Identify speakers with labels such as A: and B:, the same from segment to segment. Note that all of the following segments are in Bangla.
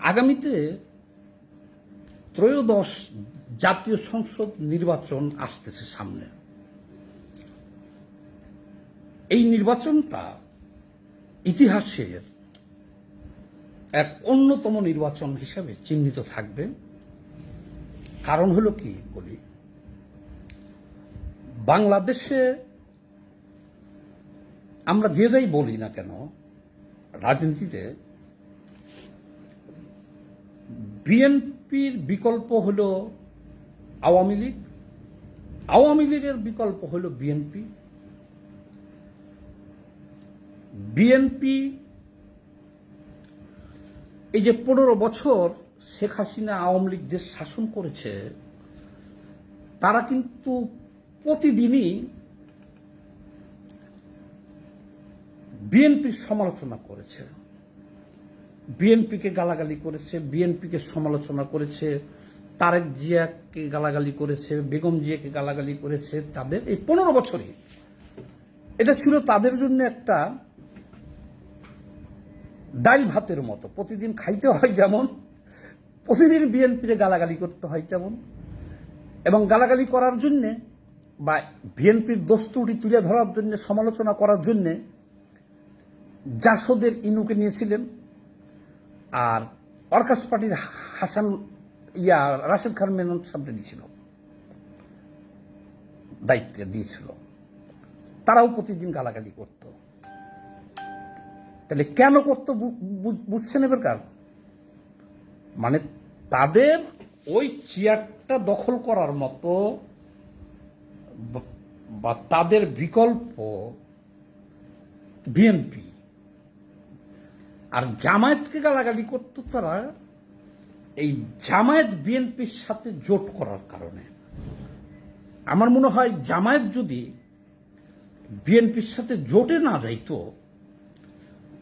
A: আগামীতে ত্রয়োদশ জাতীয় সংসদ নির্বাচন আসতেছে সামনে। এই নির্বাচনটা ইতিহাসের এক অন্যতম নির্বাচন হিসাবে চিহ্নিত থাকবে। কারণ হলো কি বলি? বাংলাদেশে আমরা যে যাই বলি না কেন, রাজনীতিতে বিএনপির বিকল্প হল আওয়ামী লীগ। আওয়ামী লীগের বিকল্প হল বিএনপি। বিএনপি এই যে পনেরো বছর শেখ হাসিনা আওয়ামী লীগ যে শাসন করেছে, তারা কিন্তু প্রতিদিনই বিএনপির সমালোচনা করেছে। বিএনপিকে গালাগালি করেছে, বিএনপিকে সমালোচনা করেছে, তারেক জিয়াকে গালাগালি করেছে, বেগম জিয়াকে গালাগালি করেছে, তাদের এই পনেরো বছরে। এটা ছিল তাদের জন্য একটা ডাইল ভাতের মতো। প্রতিদিন খাইতে হয় যেমন, প্রতিদিন বিএনপিরে গালাগালি করতে হয় তেমন। এবং গালাগালি করার জন্যে বা বিএনপির দোস্তুটি তুলে ধরার জন্য, সমালোচনা করার জন্যে জাসদের ইনুকে নিয়েছিলেন। আর অর্কাস পার্টির হাসান, ইয়া, রাশেদ খান মেনন সামনে দিয়েছিল দায়িত্বে দিয়েছিল। তারাও প্রতিদিন গালাগালি করত। তাহলে কেন করতো বু- বু- বুঝছেন এবার কার মানে তাদের ওই চেয়ারটা দখল করার মতো বা তাদের বিকল্প বিএনপি আর জামায়াতকে গালাগালি করতো তারা এই জামায়াত বিএনপির সাথে জোট করার কারণে। আমার মনে হয় জামায়াত যদি বিএনপির সাথে জোটে না যাইতো,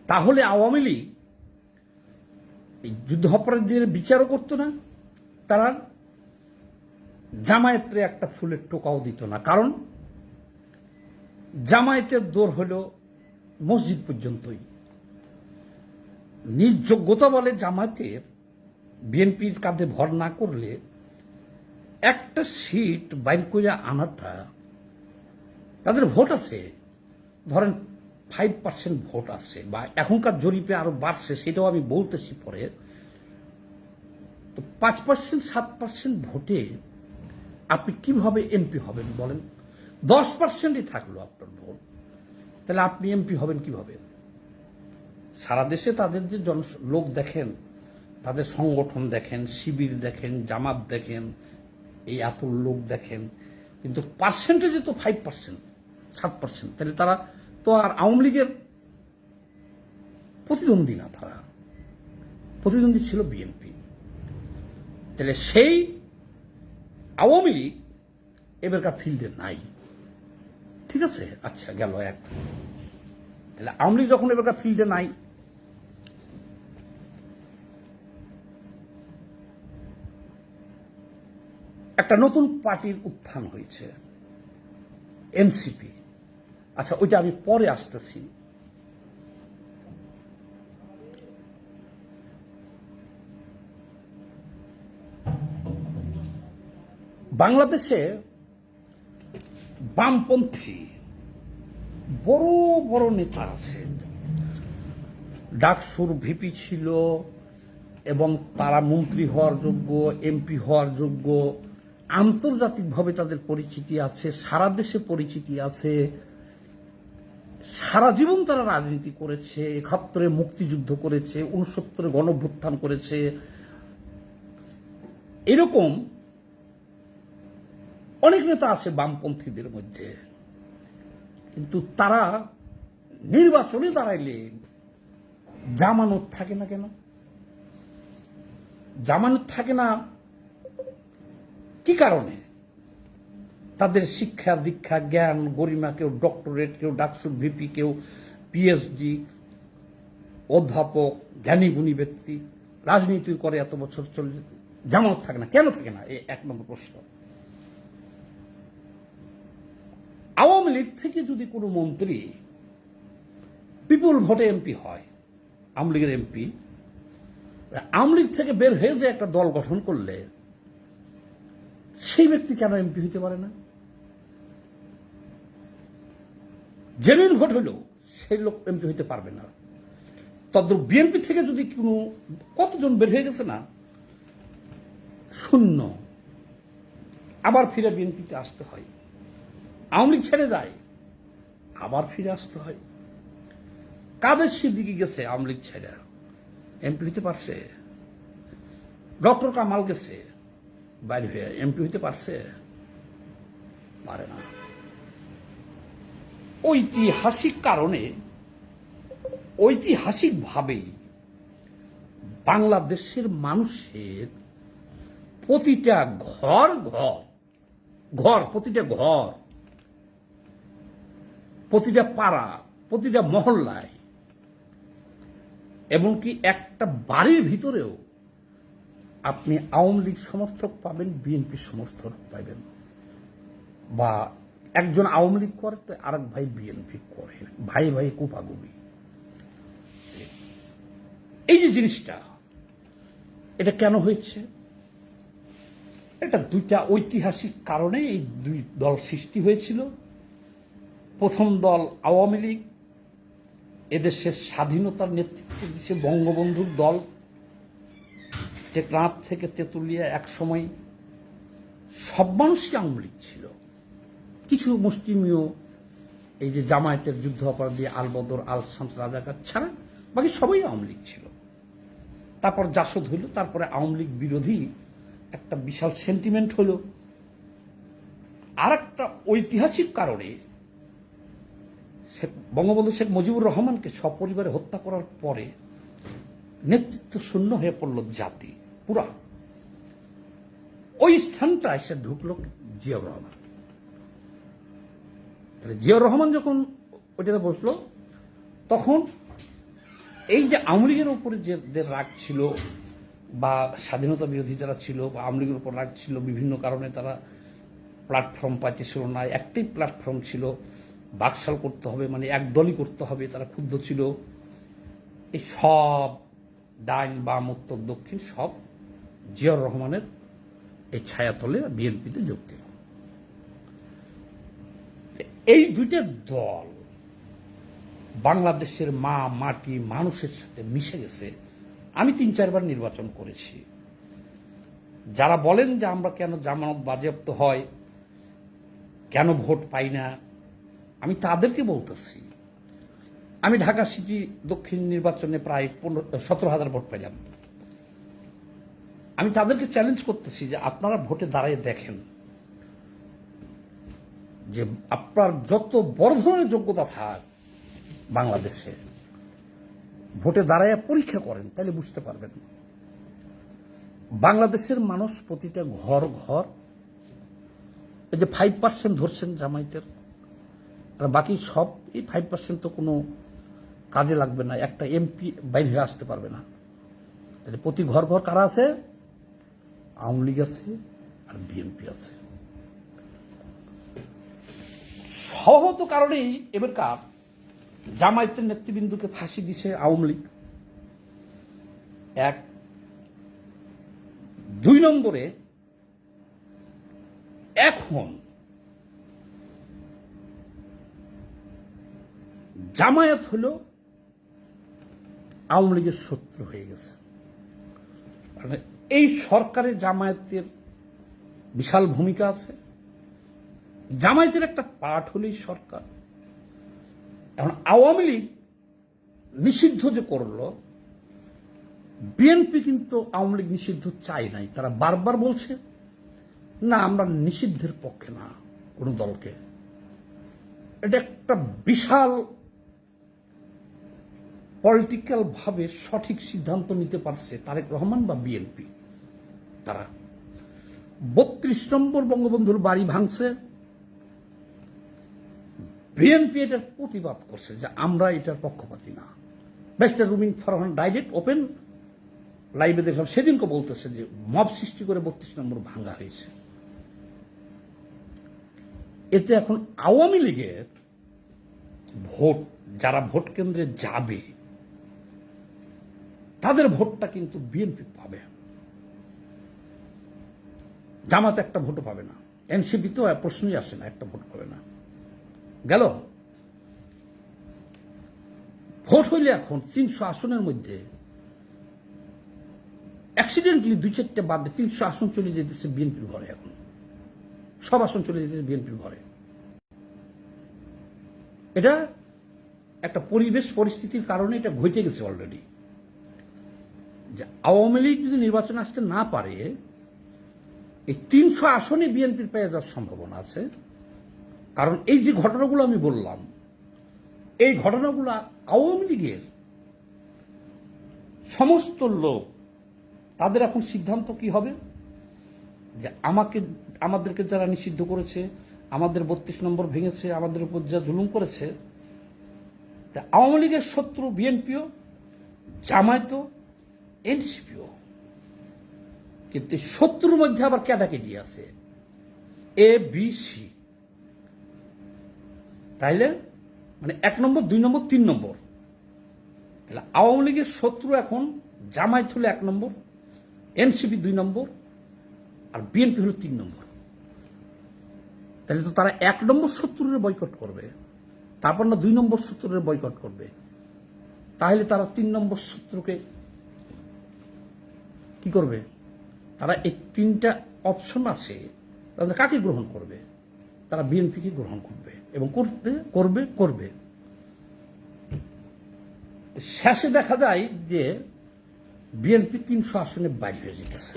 A: তাহলে আওয়ামী লীগ এই যুদ্ধাপরাধীদের বিচারও করতো না। তারা জামায়াতের একটা ফুলের টোকাও দিত না। কারণ জামায়াতের দৌড় হল মসজিদ পর্যন্তই। নিজ যোগ্যতা বলে জামায়াতের বিএনপির কাঁধে ভর না করলে একটা সিট বাইর করে আনাটা তাদের ভোট আছে। ধরেন ফাইভ পার্সেন্ট ভোট আছে বা এখনকার জরিপে আরও বাড়ছে সেটাও আমি বলতেছি পরে। তো পাঁচ পার্সেন্ট সাত পার্সেন্ট ভোটে আপনি কীভাবে এমপি হবেন বলেন? দশ পার্সেন্টই থাকল আপনার ভোট। তাহলে আপনি এমপি হবেন কীভাবে? সারা দেশে তাদের যে জন লোক দেখেন, তাদের সংগঠন দেখেন, শিবির দেখেন, জামাত দেখেন, এই এত লোক দেখেন, কিন্তু পার্সেন্টেজে তো ফাইভ পার্সেন্ট সাত পার্সেন্ট তাহলে তারা তো আর আওয়ামী লীগের প্রতিদ্বন্দ্বী না তারা। প্রতিদ্বন্দ্বী ছিল বিএনপি তাহলে সেই আওয়ামী লীগ এবারকার ফিল্ডে নাই। ঠিক আছে? আচ্ছা গেল এক। তাহলে আওয়ামী লীগ যখন এবারকার ফিল্ডে নাই একটা নতুন পার্টির উত্থান হয়েছে। এনসিপি। আচ্ছা ওইটা আমি পরে আসতেছি। বাংলাদেশে বামপন্থী বড় বড় নেতা আছে। ডাকসুর ভিপি ছিল এবং তারা মন্ত্রী হওয়ার যোগ্য, এমপি হওয়ার যোগ্য। আন্তর্জাতিকভাবে তাদের পরিচিতি আছে, সারা দেশে পরিচিতি আছে। সারা জীবন তারা রাজনীতি করেছে, একাত্তরে মুক্তিযুদ্ধ করেছে উনসত্তরে গণভ্যুত্থান করেছে। এরকম অনেক নেতা আছে বামপন্থীদের মধ্যে। কিন্তু তারা নির্বাচনে দাঁড়াইলে জামানত থাকে না কেন? জামানত থাকে না কি কারণে? তাদের শিক্ষা, দীক্ষা, জ্ঞান, গরিমা, কেউ ডক্টরেট, কেউ ডাকসুর ভিপি, কেউ পিএইচডি অধ্যাপক জ্ঞানী গুণী ব্যক্তি। রাজনীতি করে এত বছর চলে জামানত থাকে না। কেন থাকে না? এই এক নম্বর প্রশ্ন। আওয়ামী লীগ থেকে যদি কোনো মন্ত্রী বিপুল ভোটে এমপি হয়, আওয়ামী লীগের এমপি, আওয়ামী লীগ থেকে বের হয়ে যে একটা দল গঠন করলে সেই ব্যক্তি কেন এমপি হইতে পারে না? জেনুইন ভোট হলেও সেই লোক এমপি হইতে পারবে না। তদ্রুপ বিএনপি থেকে যদি কোনো কতজন বের হয়ে গেছে না, শূন্য। আবার ফিরে বিএনপিতে আসতে হয়। আওয়ামী লীগ ছেড়ে যায়, আবার ফিরে আসতে হয়। কাদের দিকে গেছে আওয়ামী লীগ ছেড়ে? এমপি হতে পারছে? ডক্টর কামাল গেছে? বাইরে হয়ে এমপি হতে পারছে? পারে না। ঐতিহাসিক কারণে, ঐতিহাসিকভাবেই বাংলাদেশের মানুষের প্রতিটা ঘর ঘর ঘর, প্রতিটা ঘর, প্রতিটা পাড়া, প্রতিটা মহল্লায়, এমনকি একটা বাড়ির ভিতরেও আপনি আওয়ামী লীগ সমর্থক পাবেন, বিএনপি সমর্থক পাবেন। বা একজন আওয়ামী লীগ করে, তো আরেক ভাই বিএনপি করে। ভাই ভাই কুপাগুবি। এই যে জিনিসটা, এটা কেন হয়েছে? এটা দুইটা ঐতিহাসিক কারণে এই দুই দল সৃষ্টি হয়েছিল। প্রথম দল আওয়ামী লীগ, এদেশের স্বাধীনতার নেতৃত্ব দিচ্ছে বঙ্গবন্ধুর দল। টেকনাফ থেকে তেঁতুলিয়া এক সময় সব মানুষই আওয়ামী ছিল। কিছু মুসলিমীয় এই যে জামায়াতের যুদ্ধ অপরাধী আলবদর আল শামস রাজাকার ছাড়া বাকি সবাই আওয়ামী লীগ ছিল। তারপর জাসদ হইল, তারপরে আওয়ামী লীগ বিরোধী একটা বিশাল সেন্টিমেন্ট হলো আর একটা ঐতিহাসিক কারণে শেখ বঙ্গবন্ধু শেখ মুজিবুর রহমানকে সপরিবারে হত্যা করার পরে নেতৃত্ব শূন্য হয়ে পড়ল জাতি। পুরা। ওই স্থানটা এসে ঢুকলো জিয়াউর রহমান। তাহলে জিয়াউর রহমান যখন ওইটাতে বসল, তখন এই যে আওয়ামী লীগের উপরে যে রাগ ছিল বা স্বাধীনতা বিরোধী যারা ছিল বা আওয়ামী লীগের উপর রাগ ছিল, বিভিন্ন কারণে তারা প্ল্যাটফর্ম পাইতেছিল না, একটাই প্ল্যাটফর্ম ছিল, বাকশাল করতে হবে মানে একদলই করতে হবে, তারা ক্ষুব্ধ ছিল। এই সব ডাইন বাম উত্তর দক্ষিণ সব জিয়াউর রহমানের এই ছায়াতলে বিএনপিতে যোগ দিল। এই দুইটা দল বাংলাদেশের মা, মাটি, মানুষের সাথে মিশে গেছে। আমি তিন, চারবার নির্বাচন করেছি। যারা বলেন যে আমরা কেন জামানত বাজেয়াপ্ত হয়, কেন ভোট পাই না, আমি তাদেরকে বলতেছি। আমি ঢাকা সিটি দক্ষিণ নির্বাচনে প্রায় পনেরো, সতেরো হাজার ভোট পেলাম আমি তাদেরকে চ্যালেঞ্জ করতেছি যে আপনারা ভোটে দাঁড়িয়ে দেখেন যে আপনার যত বড় ধরনের যোগ্যতা থাক বাংলাদেশে, ভোটে দাঁড়ায় পরীক্ষা করেন, তাহলে বুঝতে পারবেন। বাংলাদেশের মানুষ প্রতিটা ঘর ঘর, এই যে ফাইভ পার্সেন্ট ধরছেন জামাইতের বাকি সব, এই ফাইভ পার্সেন্ট তো কোনো কাজে লাগবে না, একটা এমপি বাইরে হয়ে আসতে পারবে না। তাহলে প্রতি ঘর ঘর কারা আছে? আওয়ামী লীগ আছে আর বিএনপি আছে। স্বভাবত কারণেই এবারকার জামায়াতের নেতৃবৃন্দকে ফাঁসি দিছে আওয়ামী লীগ। এক, দুই নম্বরে এখন জামায়াত হলো আওয়ামী লীগের শত্রু হয়ে গেছে। মানে এই সরকারে জামায়াতের বিশাল ভূমিকা আছে। জামায়াতের একটা পার্ট হলেই সরকার। এখন আওয়ামী লীগ নিষিদ্ধ যে করল, বিএনপি কিন্তু আওয়ামী লীগ নিষিদ্ধ চাই নাই। তারা বারবার বলছে, না, আমরা নিষিদ্ধের পক্ষে না কোনো দলকে। এটা একটা বিশাল পলিটিক্যাল ভাবে সঠিক সিদ্ধান্ত নিতে পারছে তারেক রহমান বা বিএনপি। তারা। বত্রিশ নম্বর বঙ্গবন্ধুর বাড়ি ভাঙছে। বিএনপি এটার প্রতিবাদ করছে যে আমরা এটার পক্ষপাতি না। Barrister Rumin Farhan direct open লাইভে দেখলাম, সেদিনকে বলতেছে যে মব সৃষ্টি করে বত্রিশ নম্বর ভাঙ্গা হয়েছে। এতে এখন আওয়ামী লীগের ভোট, যারা ভোট কেন্দ্রে যাবে, তাদের ভোটটা কিন্তু বিএনপি পাবে। জামাত একটা ভোটও পাবে না। এনসিপি তো প্রশ্নই আসে না, একটা ভোট পাবে না। গেল। ভোট হইলে এখন তিনশো আসনের মধ্যে অ্যাক্সিডেন্টলি দুই চারটে বাদ দিয়ে তিনশো আসন চলে যেতেছে বিএনপির ঘরে এখন। সব আসন চলে যেতেছে বিএনপির ঘরে। এটা একটা পরিবেশ পরিস্থিতির কারণে এটা ঘটে গেছে অলরেডি যে আওয়ামী লীগ যদি নির্বাচন আসতে না পারে এই তিনশো আসনে বিএনপির পেয়ে যাওয়ার সম্ভাবনা আছে। কারণ এই যে ঘটনাগুলো আমি বললাম, এই ঘটনাগুলো আওয়ামী লীগের সমস্ত লোক, তাদের এখন সিদ্ধান্ত কি হবে? যে আমাকে, আমাদেরকে যারা নিষিদ্ধ করেছে, আমাদের বত্রিশ নম্বর ভেঙেছে, আমাদের উপর যা জুলুম করেছে, তা আওয়ামী লীগের শত্রু বিএনপিও, জামায়াতও, এনসিপিও। কিন্তু শত্রুর মধ্যে আবার ক্যাটাগরি আছে? এ বি সি তাইলে? মানে এক নম্বর, দুই নম্বর, তিন নম্বর। তাহলে আওয়ামী লীগের শত্রু এখন জামায়াত হলো এক নম্বর এনসিপি দুই নম্বর, আর বিএনপি হলো তিন নম্বর। তাহলে তো তারা এক নম্বর শত্রুরে বয়কট করবে, তারপর না দুই নম্বর শত্রুরে বয়কট করবে। তাহলে তারা তিন নম্বর শত্রুকে কি করবে? তারা এই তিনটা অপশন আছে তাহলে কাকে গ্রহণ করবে? তারা বিএনপিকে গ্রহণ করবে এবং করবে করবে করবে। শেষে দেখা যায় যে বিএনপি তিনশো আসনে বাইরে হয়ে যেতেছে।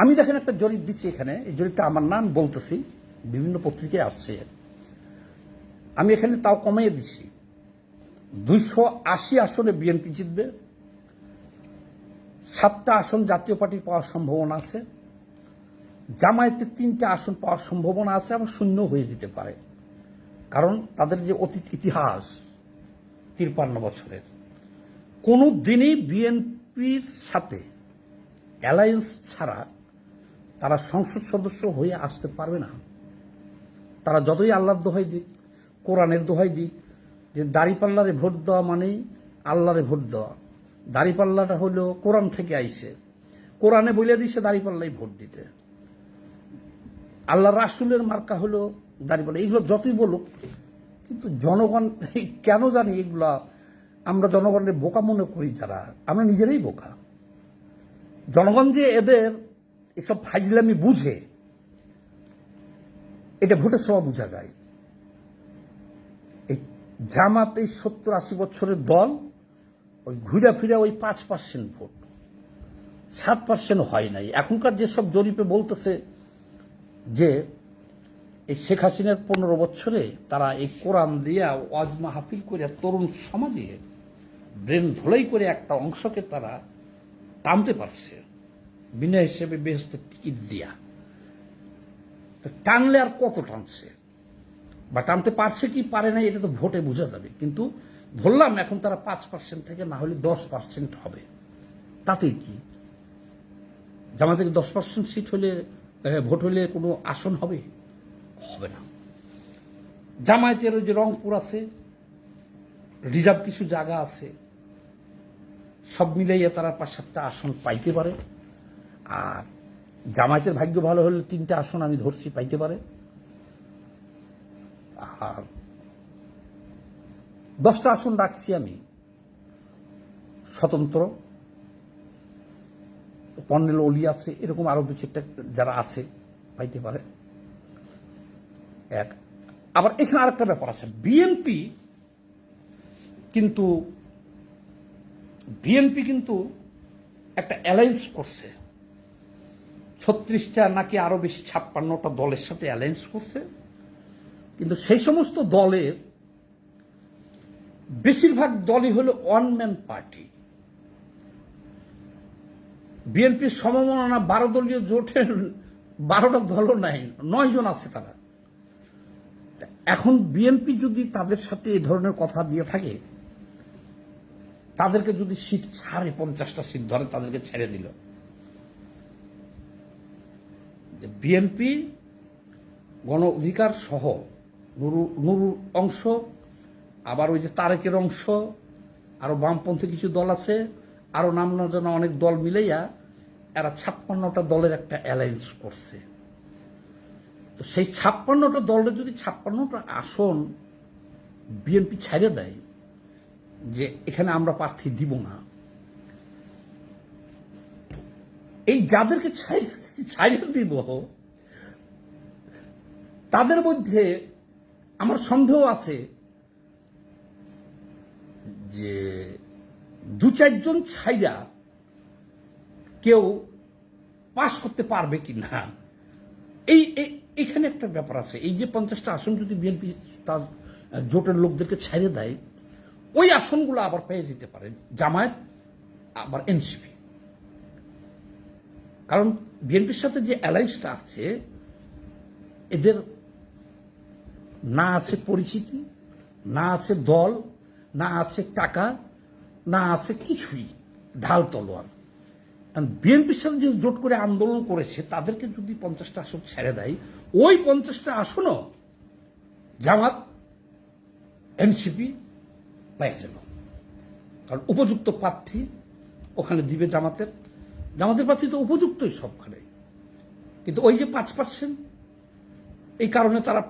A: আমি দেখেন একটা জরিপ দিচ্ছি এখানে, এই জরিপটা আমার নাম বলতেছি, বিভিন্ন পত্রিকায় আসছে। আমি এখানে তাও কমিয়ে দিচ্ছি। দুইশো আশি আসনে বিএনপি জিতবে সাতটা আসন জাতীয় পার্টির পাওয়ার সম্ভাবনা আছে। জামায়াতের তিনটা আসন পাওয়ার সম্ভাবনা আছে আবার শূন্য হয়ে যেতে পারে। কারণ তাদের যে অতীত ইতিহাস তিরপান্ন বছরের কোনো দিনই বিএনপির সাথে অ্যালায়েন্স ছাড়া তারা সংসদ সদস্য হয়ে আসতে পারবে না। তারা যতই আল্লাহর দোহাই দিক, কোরআনের দোহাই দিক, যে দাড়িপাল্লারে ভোট দেওয়া মানেই আল্লাহরে ভোট দেওয়া। দাড়িপাল্লাটা হলো কোরআন থেকে আইছে। কোরআনে বলে দিছে দাড়িপাল্লাই ভোট দিতে। আল্লাহ রাসুলের মার্কা হলো দাড়িপাল্লা। এগুলো যতই বলুক, কিন্তু জনগণ কেন জানি এগুলা আমরা জনগণের বোকা মনে করি যারা, আমরা নিজেরাই বোকা। জনগণ যে এদের এসব ফাইজলামি বুঝে, এটা ভোটের সময় বোঝা যায়। এই জামাত এই সত্তর আশি বছরের দল ওই ঘুরে ফিরে ওই পাঁচ পার্সেন্ট ভোট। সাত পার্সেন্ট হয় নাই। এখনকার যেসব জরিপে বলতেছে যে, এই শেখ হাসিনার পনেরো বছরে তারা এই কোরআন দিয়া ওয়াজ মাহফিল করে তরুণ সমাজে ব্রেন ধোলাই করে একটা অংশকে তারা টানতে পারছে। বিনা হিসেবে বেহস্তের টিকিট দিয়া। তো টানলে আর কত টানছে? বা টানতে পারছে কি পারে না এটা তো ভোটে বোঝা যাবে। কিন্তু ধরলাম এখন তারা পাঁচ পার্সেন্ট থেকে না হলে দশ পার্সেন্ট হবে। তাতেই কি? জামাতের দশ পার্সেন্ট সিট হলে ভোট হলে কোনো আসন হবে? হবে না। জামায়াতের ওই যে রংপুর আছে, রিজার্ভ কিছু জায়গা আছে, সব মিলাইয়া তারা পাঁচ সাতটা আসন পাইতে পারে। আর জামায়াতের ভাগ্য ভালো হলে তিনটা আসন আমি ধরছি, পাইতে পারে। আর দশটা আসন রাখছি আমি। স্বতন্ত্র। পন্নেল অলি আছে, এরকম আরও দু চারটা যারা আছে, পাইতে পারে। এক। আবার এখানে আরেকটা ব্যাপার আছে। বিএনপি কিন্তু বিএনপি কিন্তু একটা অ্যালায়েন্স করছে। ছত্রিশটা নাকি আরও বেশি ছাপ্পান্নটা দলের সাথে অ্যালায়েন্স করছে। কিন্তু সেই সমস্ত দলের বেশিরভাগ দলই হলো ম্যান পার্টি। বিএনপির সমমনা বারো দলীয় জোটের বারোটা দলও নাই, নয় জন আছে তারা। এখন বিএনপি যদি তাদের সাথে এই ধরনের কথা দিয়ে থাকে, তাদেরকে যদি সিট ছাড়ে, পঞ্চাশটা সিট ধরে, তাদেরকে ছেড়ে দিল। বিএনপি গণ অধিকার সহ নুরু নুরুর অংশ আবার ওই যে তারেকের অংশ, আরও বামপন্থী কিছু দল আছে, আরও নাম জানা অনেক দল মিলেইয়া এরা ছাপ্পান্নটা দলের একটা অ্যালায়েন্স করছে। তো সেই ছাপ্পান্নটা দলের যদি ছাপ্পান্নটা আসন বিএনপি ছাড়ে দেয়, যে এখানে আমরা প্রার্থী দিব না। এই যাদেরকে ছাড়িয়ে ছাড়িয়ে দিব, তাদের মধ্যে আমার সন্দেহ আছে যে দু চারজন ছাইরা কেউ পাশ করতে পারবে কি না? এই এখানে একটা ব্যাপার আছে। এই যে পঞ্চাশটা আসন যদি বিএনপি তার জোটের লোকদেরকে ছেড়ে দেয়, ওই আসনগুলো আবার পেয়ে যেতে পারে জামায়াত, আবার এনসিপি। কারণ বিএনপির সাথে যে অ্যালায়েন্সটা আছে, এদের না আছে পরিচিতি, না আছে দল না আছে টাকা, না আছে কিছুই, ঢাল তলোয়ার। বিএনপির সাথে যে জোট করে আন্দোলন করেছে, তাদেরকে যদি পঞ্চাশটা আসন ছেড়ে দেয়, ওই পঞ্চাশটা আসনও জামাত, এনসিপি পেয়ে যাবে। কারণ উপযুক্ত প্রার্থী ওখানে দিবে জামাতের। জামাতের প্রার্থী তো উপযুক্তই সবখানে। কিন্তু ওই যে পাঁচ পার্সেন্ট, এই কারণে তারা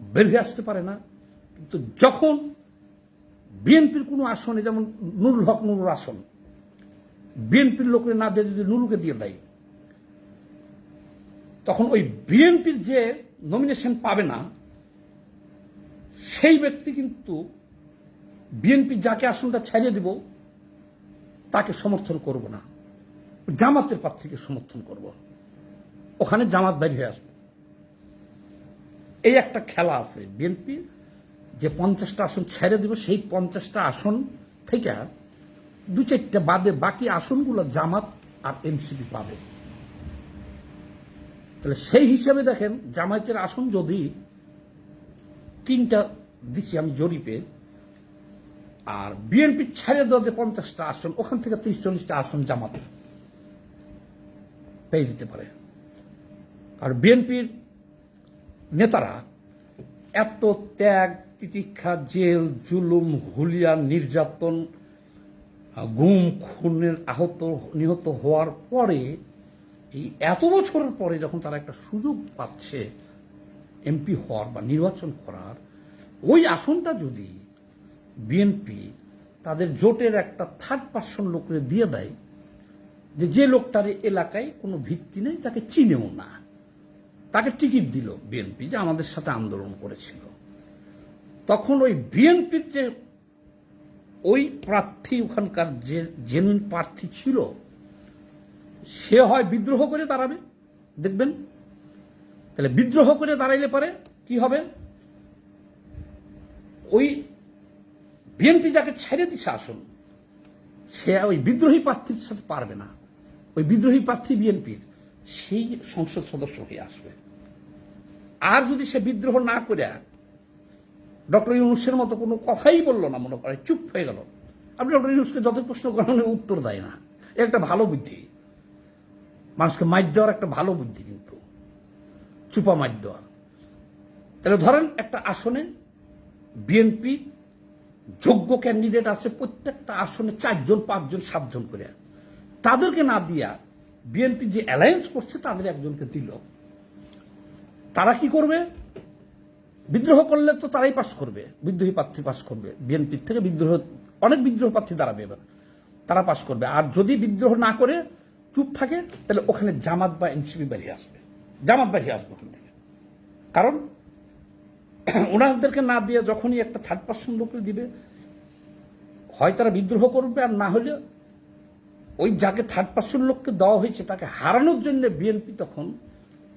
A: বের হয়ে আসতে পারে না। কিন্তু যখন বিএনপির কোনো আসনে, যেমন নুরুল হক নুরুর আসন, বিএনপির লোকের না দিয়ে যদি নুরুকে দিয়ে দেয়, তখন ওই বিএনপির যে নমিনেশন পাবে না, সেই ব্যক্তি কিন্তু বিএনপি যাকে আসনটা ছাড়িয়ে দিব, তাকে সমর্থন করব না। জামাতের প্রার্থীকে সমর্থন করব। ওখানে জামাত বাইর হয়ে আসবে। এই একটা খেলা আছে বিএনপি যে পঞ্চাশটা আসন ছেড়ে দিব, সেই পঞ্চাশটা আসন থেকে দু চারটা বাদে বাকি আসনগুলো জামাত আর এনসিপি পাবে। তাহলে সেই হিসাবে দেখেন, জামায়াতের আসন যদি তিনটা দিচ্ছি আমি জরিপে, আর বিএনপি ছেড়ে দেওয়া যে পঞ্চাশটা আসন, ওখান থেকে তিরিশ চল্লিশটা আসন জামাত পেয়ে যেতে পারে। আর বিএনপির নেতারা এত ত্যাগ তিতিক্ষা, জেল, জুলুম, হুলিয়া, নির্যাতন গুম, খুনের আহত, নিহত হওয়ার পরে, এই এত বছরের পরে যখন তারা একটা সুযোগ পাচ্ছে এমপি হওয়ার বা নির্বাচন করার, ওই আসনটা যদি বিএনপি তাদের জোটের একটা থার্ড পার্সন লোকের দিয়ে দেয়, যে যে লোকটার এলাকায় কোনো ভিত্তি নেই, তাকে চিনেও না। তাকে টিকিট দিল বিএনপি যে আমাদের সাথে আন্দোলন করেছিল। তখন ওই বিএনপির যে ওই প্রার্থী ওখানকার যে জেনুইন প্রার্থী ছিল, সে হয় বিদ্রোহ করে দাঁড়াবে, দেখবেন? তাহলে বিদ্রোহ করে দাঁড়াইলে পারে কি হবে? ওই বিএনপি যাকে ছেড়ে দিছে আসুন, সে ওই বিদ্রোহী প্রার্থীর সাথে পারবে না। ওই বিদ্রোহী প্রার্থী বিএনপির, সেই সংসদ সদস্য হয়ে আসবে। আর যদি সে বিদ্রোহ না করে ডক্টর ইউনুসের মতো কোনো কথাই বলল না, মনে করে চুপ হয়ে গেল। আপনি ডক্টর ইউনুসকে যত প্রশ্ন করেন উত্তর দেয় না। একটা ভালো বুদ্ধি। মানুষকে মাইর দেওয়ার একটা ভালো বুদ্ধি কিন্তু। চুপা মাইর দেওয়ার। তাহলে ধরেন একটা আসনে বিএনপি যোগ্য ক্যান্ডিডেট আছে প্রত্যেকটা আসনে চারজন, পাঁচজন, সাতজন করে। তাদেরকে না দিয়া বিএনপি যে অ্যালায়েন্স করছে, তাদের একজনকে দিল। তারা কি করবে? বিদ্রোহ করলে তো তারাই পাস করবে, বিদ্রোহী প্রার্থী পাস করবে বিএনপির থেকে বিদ্রোহ, অনেক বিদ্রোহ প্রার্থী দাঁড়াবে এবার, তারা পাস করবে। আর যদি বিদ্রোহ না করে চুপ থাকে, তাহলে ওখানে জামাত বা এনসিপি বেরিয়ে আসবে, জামাত বেরিয়ে আসবে ওখান থেকে। কারণ ওনাদেরকে না দিয়ে যখনই একটা থার্ড পার্সন লোককে দিবে, হয় তারা বিদ্রোহ করবে আর না হলে ওই যাকে থার্ড পার্সন লোককে দেওয়া হয়েছে তাকে হারানোর জন্য বিএনপি তখন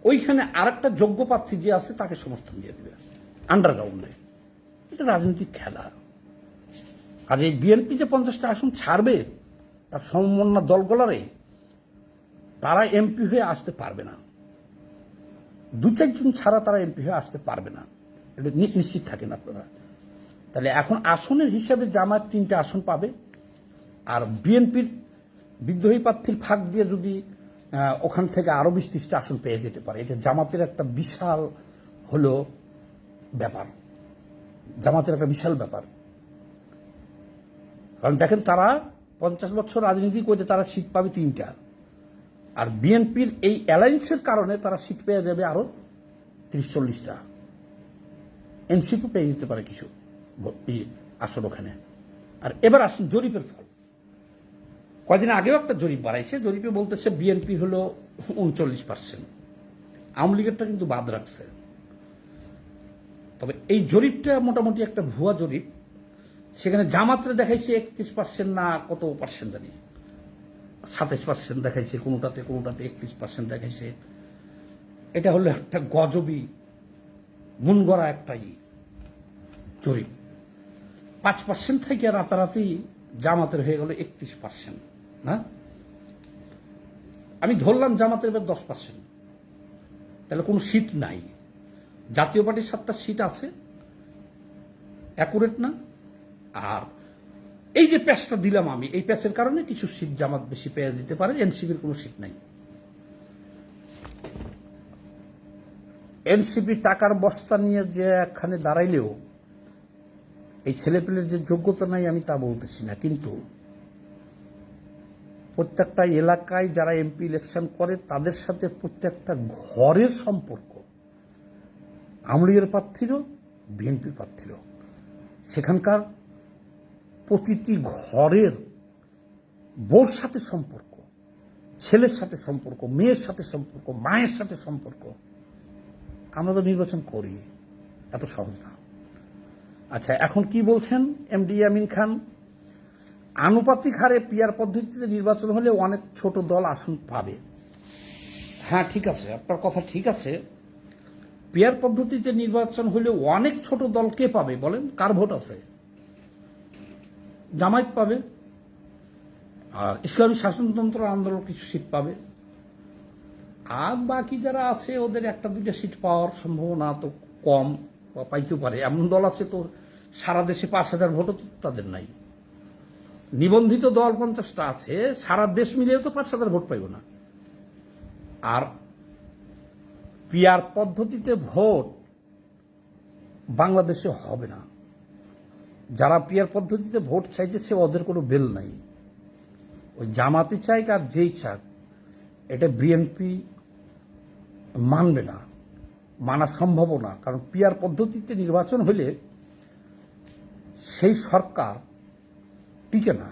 A: ওইখানে আরেকটা যোগ্য প্রার্থী যে আছে তাকে সমর্থন দিয়ে দেবে। আন্ডারগ্রাউন্ডে এটা রাজনৈতিক খেলা। কাজে বিএনপি যে পঞ্চাশটা আসন ছাড়বে, তার সমন্বয় দলগুলারে তারা এমপি হয়ে আসতে পারবে না। দু চারজন ছাড়া তারা এমপি হয়ে আসতে পারবে না। এটা নিশ্চিত থাকেন আপনারা। তাহলে এখন আসনের হিসাবে জামায়াত তিনটে আসন পাবে। আর বিএনপির বিদ্রোহী প্রার্থীর ফাঁক দিয়ে যদি ওখান থেকে আরও বিশ ত্রিশটা আসন পেয়ে যেতে পারে, এটা জামাতের একটা বিশাল হলো ব্যাপার। জামাতের একটা বিশাল ব্যাপার। কারণ দেখেন তারা পঞ্চাশ বছর রাজনীতি করে তারা সিট পাবে তিনটা। আর বিএনপির এই অ্যালায়েন্সের কারণে তারা সিট পেয়ে যাবে আরও ত্রিশ চল্লিশটা এনসিপি পেয়ে যেতে পারে কিছু আসন ওখানে। আর এবার আসুন জরিপের ফল। কয়দিন আগেও একটা জরিপ বাড়াইছে। জরিপে বলতেছে বিএনপি হলো উনচল্লিশ পার্সেন্ট। আওয়ামী লীগেরটা কিন্তু বাদ রাখছে। তবে এই জরিপটা মোটামুটি একটা ভুয়া জরিপ। সেখানে জামাতরে দেখাইছে একত্রিশ পার্সেন্ট না কত পার্সেন্ট জানি। সাতাইশ পার্সেন্ট দেখাইছে, কোনোটাতে কোনোটাতে একত্রিশ পার্সেন্ট দেখাইছে। এটা হলো একটা গজবি মন গড়া একটা ই জরিপ। পাঁচ পার্সেন্ট থেকে রাতারাতি জামাতের হয়ে গেল একত্রিশ পার্সেন্ট না? আমি ধরলাম জামাতের এবার দশ পার্সেন্ট তাহলে কোনো সিট নাই। জাতীয় পার্টির সাতটা সিট আছে। অ্যাকুরেট না? আর এই যে প্যাচটা দিলাম আমি, এই প্যাচের কারণে কিছু সিট জামাত বেশি পেয়ে দিতে পারে, এনসিপির কোনো সিট নাই। এনসিপি টাকার বস্তা নিয়ে যে একখানে দাঁড়াইলেও, এই ছেলেপেলের যে যোগ্যতা নাই আমি তা বলতেছি না, কিন্তু প্রত্যেকটা এলাকায় যারা এমপি ইলেকশন করে, তাদের সাথে প্রত্যেকটা ঘরের সম্পর্ক আমলিগের প্রার্থীরও বিএনপি প্রার্থীরও সেখানকার প্রতিটি ঘরের বোর সাথে সম্পর্ক, ছেলের সাথে সম্পর্ক, মেয়ের সাথে সম্পর্ক, মায়ের সাথে সম্পর্ক। আমরা তো নির্বাচন করি, এত সহজ না। আচ্ছা এখন কি বলছেন এমডি আমিন খান? আনুপাতিক হারে পিয়ার পদ্ধতিতে নির্বাচন হলে অনেক ছোট দল আসন পাবে। হ্যাঁ ঠিক আছে, আপনার কথা ঠিক আছে। পিয়ার পদ্ধতিতে নির্বাচন হলে অনেক ছোট দল কে পাবে বলেন? কার ভোট আছে? জামায়াত পাবে। আর ইসলামী শাসনতন্ত্র আন্দোলন কিছু সিট পাবে। আর বাকি যারা আছে, ওদের একটা দুইটা সিট পাওয়ার সম্ভাবনা তো কম বা পাইতেও পারে। এমন দল আছে তো সারা দেশে পাঁচ হাজার ভোটও তাদের নাই। নিবন্ধিত দল পঞ্চাশটা আছে, সারা দেশ মিলিয়ে তো পাঁচ হাজার ভোট পাইব না। আর পিয়ার পদ্ধতিতে ভোট বাংলাদেশে হবে না। যারা পিয়ার পদ্ধতিতে ভোট চাইতেছে, ওদের কোনো বেল নাই। ওই জামাতে চাই আর যেই চাক, এটা বিএনপি মানবে না, মানা সম্ভব না। কারণ পিয়ার পদ্ধতিতে নির্বাচন হলে সেই সরকার টিকে না।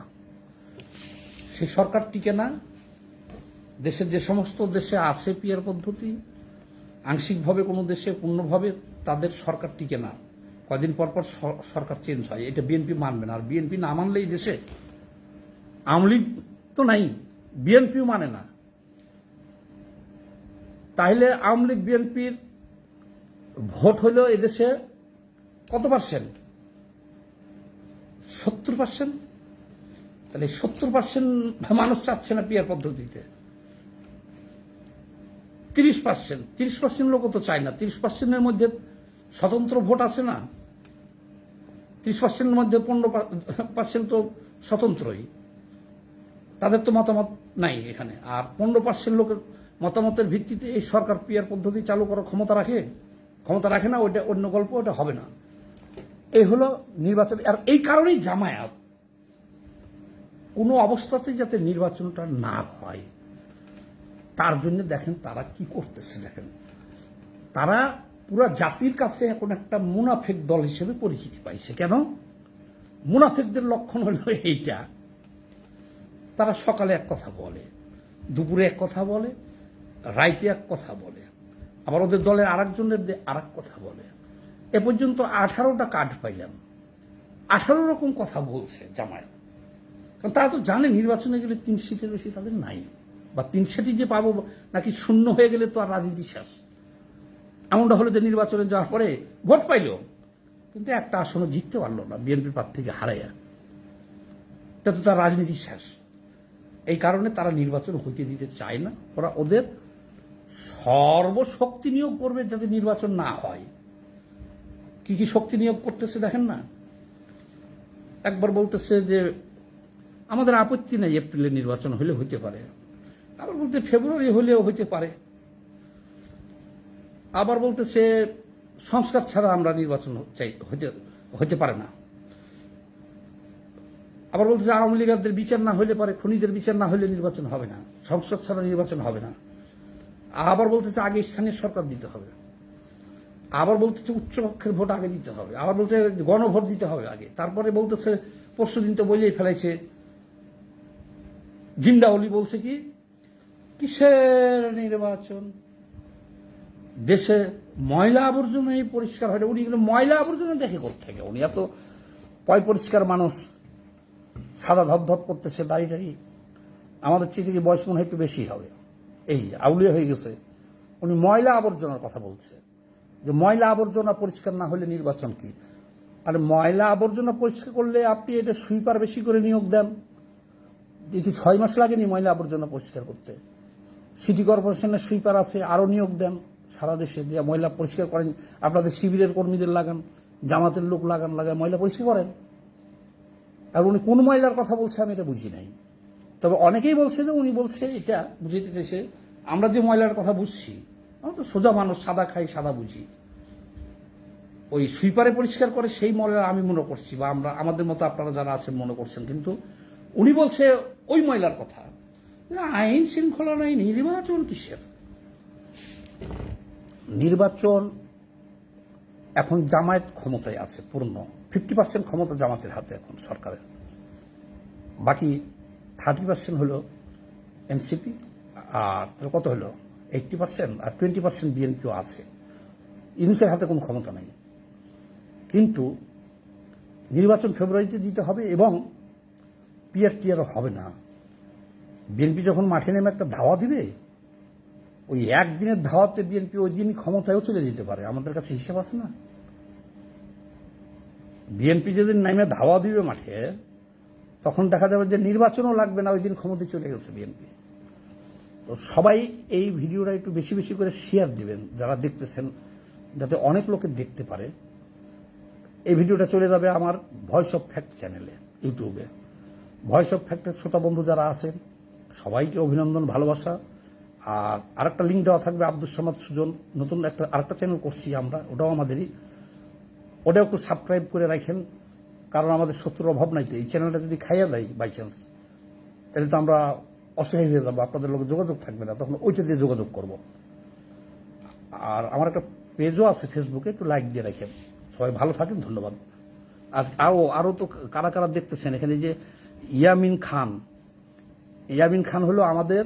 A: সেই সরকার টিকে না। দেশের যে সমস্ত দেশে আছে পিয়ার পদ্ধতি আংশিকভাবে কোনো দেশে, পূর্ণভাবে তাদের সরকার টিকে না। কদিন পর পর সরকার চেঞ্জ হয়। এটা বিএনপি মানবে না। আর বিএনপি না মানলে এই দেশে আওয়ামী তো নাই বিএনপিও মানে না। তাহলে আওয়ামী লীগ বিএনপির ভোট হইল এদেশে কত পার্সেন্ট সত্তর পার্সেন্ট তাহলে সত্তর পার্সেন্ট মানুষ চাচ্ছে না পিয়ার পদ্ধতিতে। তিরিশ পার্সেন্ট তিরিশ পার্সেন্ট লোকও তো চায় না। তিরিশ পার্সেন্টের মধ্যে স্বতন্ত্র ভোট আছে না? তিরিশ পার্সেন্টের মধ্যে পনেরো পার্সেন্ট তো স্বতন্ত্রই। তাদের তো মতামত নাই এখানে। আর পনেরো পার্সেন্ট লোকের মতামতের ভিত্তিতে এই সরকার পিয়ার পদ্ধতি চালু করার ক্ষমতা রাখে? ক্ষমতা রাখে না? ওইটা অন্য গল্প ওটা হবে না। এই হলো নির্বাচন। আর এই কারণেই জামায়াত কোনো অবস্থাতেই যাতে নির্বাচনটা না হয়। তার জন্য দেখেন তারা কি করতেছে, দেখেন। তারা পুরা জাতির কাছে এখন একটা মুনাফেক দল হিসেবে পরিচিতি পাইছে। কেন? মুনাফেকদের লক্ষণ হলো এইটা। তারা সকালে এক কথা বলে, দুপুরে এক কথা বলে, রাইতে এক কথা বলে। আবার ওদের দলের আরেকজনের আর এক কথা বলে। এ পর্যন্ত আঠারোটা কার্ড পাইলাম। আঠারো রকম কথা বলছে জামায়াত। কারণ তারা তো জানে নির্বাচনে গেলে তিন সিটের বেশি তাদের নাই। বা তিন সিটই যে পাবো, নাকি শূন্য হয়ে গেলে তো আর রাজনীতি শেষ। এমনটা হলে যে নির্বাচনে যাওয়ার পরে ভোট পাইল, কিন্তু একটা আসনও জিততে পারল না, বিএনপির প্রার্থীকে হারাইয়া। তা তো তার রাজনীতি শেষ। এই কারণে তারা নির্বাচন হইতে দিতে চায় না। ওরা ওদের সর্বশক্তি নিয়োগ করবে যাতে নির্বাচন না হয়। কি কি শক্তি নিয়োগ করতেছে দেখেন না? একবার বলতেছে যে, আমাদের আপত্তি নেই এপ্রিলে নির্বাচন হলে হইতে পারে। আবার বলতে ফেব্রুয়ারি হলেও হইতে পারে। আবার বলতে সে সংস্কার ছাড়া আমরা নির্বাচন চাই, হইতে হইতে পারে না। আবার বলতেছে আওয়ামী লীগারদের বিচার না হলে পারে, খুনিদের বিচার না হলে নির্বাচন হবে না সংসদ ছাড়া নির্বাচন হবে না। আবার বলতেছে আগে স্থানীয় সরকার দিতে হবে। আবার বলতেছে উচ্চপক্ষের ভোট আগে দিতে হবে। আবার বলছে গণভোট দিতে হবে আগে। তারপরে বলতেছে পরশু দিন তো বলেই ফেলাইছে। জিন্দাওলি বলছে কি কিসের নির্বাচন? দেশে ময়লা আবর্জনাই পরিষ্কার হয়। উনি এগুলো ময়লা আবর্জনা দেখে থেকে উনি এত পয় পরিষ্কার মানুষ। সাদা ধপধপ করতেছে, দাঁড়িয়ে দাঁড়িয়ে। আমাদের চেয়ে থেকে বয়স মনে হয় একটু বেশি হবে। এই আউলিয়া হয়ে গেছে। উনি ময়লা আবর্জনার কথা বলছে। যে ময়লা আবর্জনা পরিষ্কার না হলে নির্বাচন কি? আর ময়লা আবর্জনা পরিষ্কার করলে আপনি এটা সুইপার বেশি করে নিয়োগ দেন? এটি ছয় মাস লাগেনি ময়লা আবর্জনা পরিষ্কার করতে। সিটি কর্পোরেশনের সুইপার আছে, আরও নিয়োগ দেন সারা দেশে। দিয়ে ময়লা পরিষ্কার করেন, আপনাদের শিবিরের কর্মীদের লাগান, জামাতের লোক লাগান লাগান ময়লা পরিষ্কার করেন। আর উনি কোন ময়লার কথা বলছে আমি এটা বুঝি নাই। তবে অনেকেই বলছে যে উনি বলছে এটা বুঝিতে দেশে আমরা যে ময়লার কথা বুঝছি, আমরা তো সোজা মানুষ, সাদা খাই, সাদা বুঝি। ওই সুইপারে পরিষ্কার করে সেই ময়লা আমি মনে করছি, বা আমরা, আমাদের মতো আপনারা যারা আছেন মনে করছেন, কিন্তু উনি বলছে ওই ময়লার কথা। আইন শৃঙ্খলা নাই, নির্বাচন কিসের? নির্বাচন এখন জামায়াত ক্ষমতায় আছে, পূর্ণ। ফিফটি পার্সেন্ট ক্ষমতা জামাতের হাতে এখন সরকারের। বাকি থার্টি পার্সেন্ট হলো এনসিপি আর কত হলো? এইটটি পার্সেন্ট আর টোয়েন্টি পার্সেন্ট বিএনপিও আছে। ইউনিসের হাতে কোনো ক্ষমতা নেই। কিন্তু নির্বাচন ফেব্রুয়ারিতে দিতে হবে এবং পিআর টিআরও হবে না। বিএনপি যখন মাঠে নেমে একটা ধাওয়া দিবে, ওই একদিনের ধাওয়াতে বিএনপি ওই দিনই ক্ষমতায়ও চলে যেতে পারে। আমাদের কাছে হিসেব আছে না। বিএনপি যেদিন নেমে ধাওয়া দিবে মাঠে, তখন দেখা যাবে যে নির্বাচনও লাগবে না, ওই দিন ক্ষমতায় চলে গেছে বিএনপি। তো সবাই এই ভিডিওটা একটু বেশি বেশি করে শেয়ার দিবেন, যারা দেখতেছেন, যাতে অনেক লোকে দেখতে পারে। এই ভিডিওটা চলে যাবে আমার ভয়েস অফ ফ্যাক্ট চ্যানেলে ইউটিউবে ভয়েস অফ ফ্যাক্টের শ্রোতা বন্ধু যারা আছেন সবাইকে অভিনন্দন, ভালোবাসা। আর আরেকটা লিঙ্ক দেওয়া থাকবে আব্দুল সামাদ সুজন। নতুন একটা, আরেকটা চ্যানেল করছি আমরা, ওটাও আমাদেরই। ওটাও একটু সাবস্ক্রাইব করে রাখেন, কারণ আমাদের শত্রুর অভাব নাই তো। এই চ্যানেলটা যদি খাইয়া দেয় বাই চান্স তাহলে তো আমরা অসহায় হয়ে যাব। আপনাদের লোক যোগাযোগ থাকবে না, তখন ওইটা দিয়ে যোগাযোগ করব। আর আমার একটা পেজও আছে ফেসবুকে একটু লাইক দিয়ে রাখেন। সবাই ভালো থাকেন, ধন্যবাদ। আর আরও আরও তো কারা কারা দেখতেছেন, এখানে যে ইয়ামিন খান ইয়ামিন খান হলো আমাদের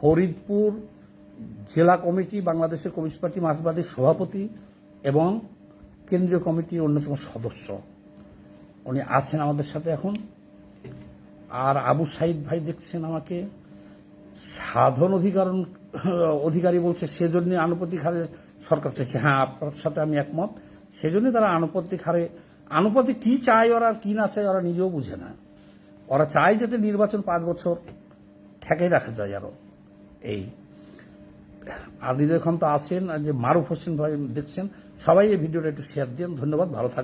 A: ফরিদপুর জেলা কমিটি, বাংলাদেশের কমিউনিস্ট পার্টি মার্ক্সবাদীর সভাপতি এবং কেন্দ্রীয় কমিটির অন্যতম সদস্য। উনি আছেন আমাদের সাথে এখন। আর আবু সাইদ ভাই দেখছেন আমাকে। সাধন অধিকারণ অধিকারী বলছে, সেজন্য আনুপাতিক হারে সরকার চাইছে। হ্যাঁ আপনার সাথে আমি একমত। সেজন্য তারা আনুপাতিক হারে, আনুপাতিক কি চায় ওরা, কি না চায় ওরা নিজেও বুঝে না। ওরা চায় যাতে নির্বাচন পাঁচ বছর ঠেকে রাখা যায় আরও। এই। আপনি হৃদয় তো আছেন, যে মারুফ হোসেন ভাই দেখছেন, সবাই এই ভিডিওটা একটু শেয়ার দিন ধন্যবাদ, ভালো থাকবেন।